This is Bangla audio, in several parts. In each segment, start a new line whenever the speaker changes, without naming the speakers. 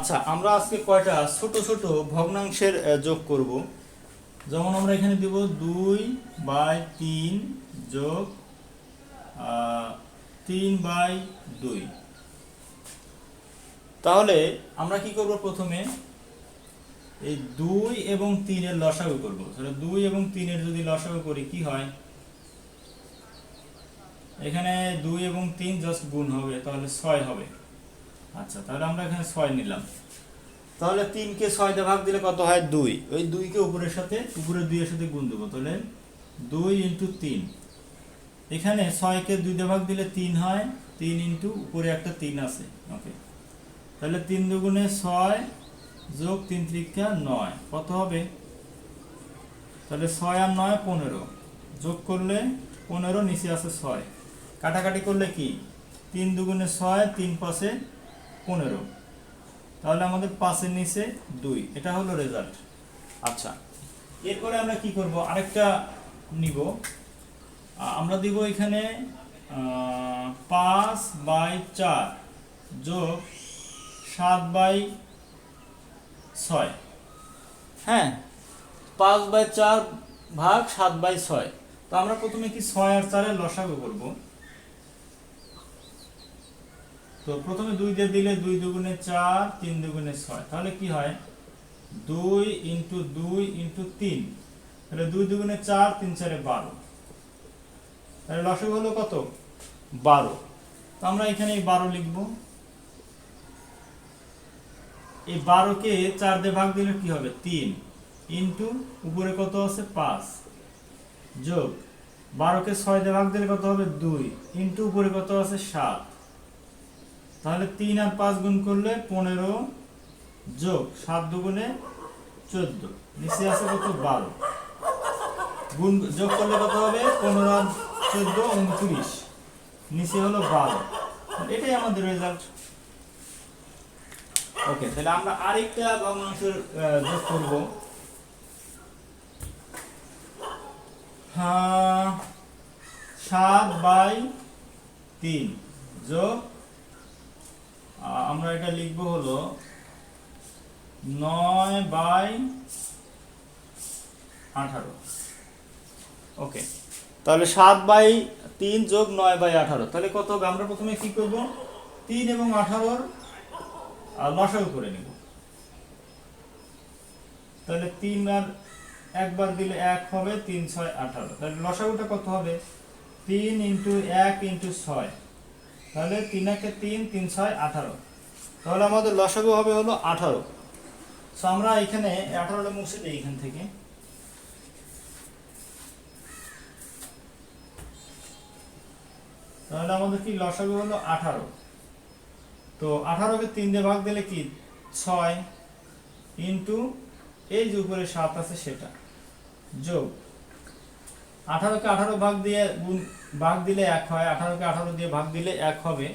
আচ্ছা আমরা আজকে কয়টা? ছোট ছোট ভগ্নাংশের যোগ করব। যেমন আমরা এখানে দিব দুই বাই তিন যোগ তিন বাই দুই। তাহলে আমরা কি করব প্রথমে? এই দুই এবং তিনের লসাগু করব। তাহলে দুই এবং তিনের যদি লসাগু করি, কি হয়? এখানে দুই এবং তিন জাস্ট গুণ হবে, তাহলে ছয় হবে। আচ্ছা তাহলে আমরা এখানে ছয় নিলাম। তাহলে তিনকে ছয় দিয়ে ভাগ দিলে কত হয়? দুই। ওই দুইকে উপরের সাথে উপরের দুইয়ের সাথে গুণ দেবো। তাহলে দুই ইন্টু তিন। এখানে ছয়কে দুই দিয়ে ভাগ দিলে তিন হয় তিন ইন্টু উপরে একটা তিন আছে। ওকে। তাহলে তিন দুগুণে ছয় যোগ তিন ত্রিকা নয়। কত হবে? তাহলে ছয় আর নয় পনেরো। যোগ করলে পনেরো নিচে আছে ছয়। কাটাকাটি করলে কি? তিন দুগুণে ছয় তিন পাশে পনেরো। তাহলে আমাদের পাশের নিচে দুই। এটা হলো রেজাল্ট আচ্ছা এরপরে আমরা কি করব? আরেকটা নিব। আমরা দিব এখানে পাঁচ বাই চার যোগ সাত বাই ছয়। হ্যাঁ পাঁচ বাই চার ভাগ সাত বাই ছয়। তো আমরা প্রথমে কি ছয় আর চারের লসাগু করব? তো প্রথমে দুই দিয়ে দিলে দুই দুগুণে চার, তিন দুগুণে ছয়। তাহলে কি হয়? দুই ইন্টু দুই ইন্টু তিন। তাহলে দুই দুগুণে চার, তিন চারে বারো। তাহলে লসাগু হলো কত? বারো। তো আমরা এখানে এই বারো লিখব। এই বারোকে চার দিয়ে ভাগ দিলে কি হবে? তিন। ইন্টু উপরে কত আছে? পাঁচ। যোগ। বারোকে ছয় দিয়ে ভাগ দিলে কত হবে? দুই। ইন্টু উপরে কত আছে? সাত। তাহলে তিন আর পাঁচ গুণ করলে পনেরো যোগ সাত দুগুণে চোদ্দ। নিচে আছে কত? বারো। গুণ, যোগ করলে কত হবে? পনেরো আর চোদ্দ উনত্রিশ। নিচে হলো বারো। এটাই আমাদের রেজাল্ট ওকে তাহলে আমরা আরেকটা ভগ্নাংশের যোগ করব। হ্যাঁ সাত বাই তিন যোগ আমরা এটা লিখব হলো নয় বাই আঠারো। ওকে, তাহলে সাত বাই তিন যোগ নয় বাই আঠারো, তাহলে কত হবে? আমরা প্রথমে কি করব? তিন এবং আঠারোর লসাগু করে নেব। তাহলে তিন আর একবার দিলে এক হবে, তিন ছয় আঠারো, তাহলে লসাগুটা কত হবে? তিন ইন্টু এক ইন্টু ছয়। তাহলে তিন একে তিন তিন ছয়, আঠারো। তাহলে আমাদের লসাগু হবে হলো আঠারো। সো আমরা এখানে আঠারোটা মুছে দিই এখান থেকে। তাহলে আমাদের কি লসাগু হলো আঠারো? তো আঠারোকে তিন দিয়ে ভাগ দিলে কি? ছয় ইন্টু এই যে উপরে সাত আছে সেটা। যোগ। আঠারোকে আঠারো ভাগ দিয়ে গুণ, ভাগ দিলে এক হয়, আঠারোকে আঠারো দিয়ে ভাগ দিলে এক হবে।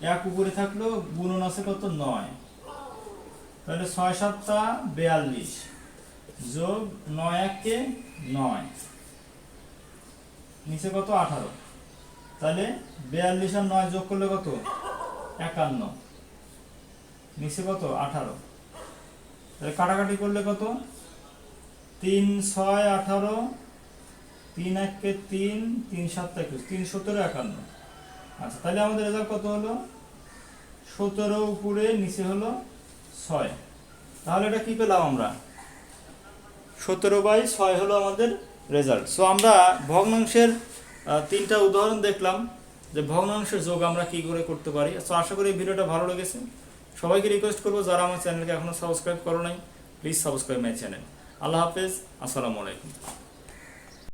এক উপরে থাকল গুণন আছে কত নয়। তাহলে ছয় সাতটা বেয়াল্লিশ যোগ নয় এককে নয়। নিচে কত? আঠারো। তাহলে বেয়াল্লিশ আর নয় যোগ করলে কত? একান্ন। নিচে কত? আঠারো। তাহলে কাটাকাটি করলে কত? তিন, ছয়, আঠারো তিন এককে তিন তিন সাত একুশ, তিন সতেরো একান্ন। আচ্ছা তাহলে আমাদের রেজাল্ট কত হলো? সতেরো উপরে, নিচে হলো ছয়। তাহলে এটা কি পেলাম আমরা? সতেরো বাই ছয় হলো আমাদের রেজাল্ট সো আমরা ভগ্নাংশের তিনটা উদাহরণ দেখলাম যে ভগ্নাংশের যোগ আমরা কি করে করতে পারি। সো আশা করি এই ভিডিওটা ভালো লেগেছে। সবাইকে রিকোয়েস্ট করব যারা আমার চ্যানেলকে এখনও সাবস্ক্রাইব করো নাই প্লিজ সাবস্ক্রাইব মাই চ্যানেল আল্লাহ হাফেজ, আসসালামু আলাইকুম।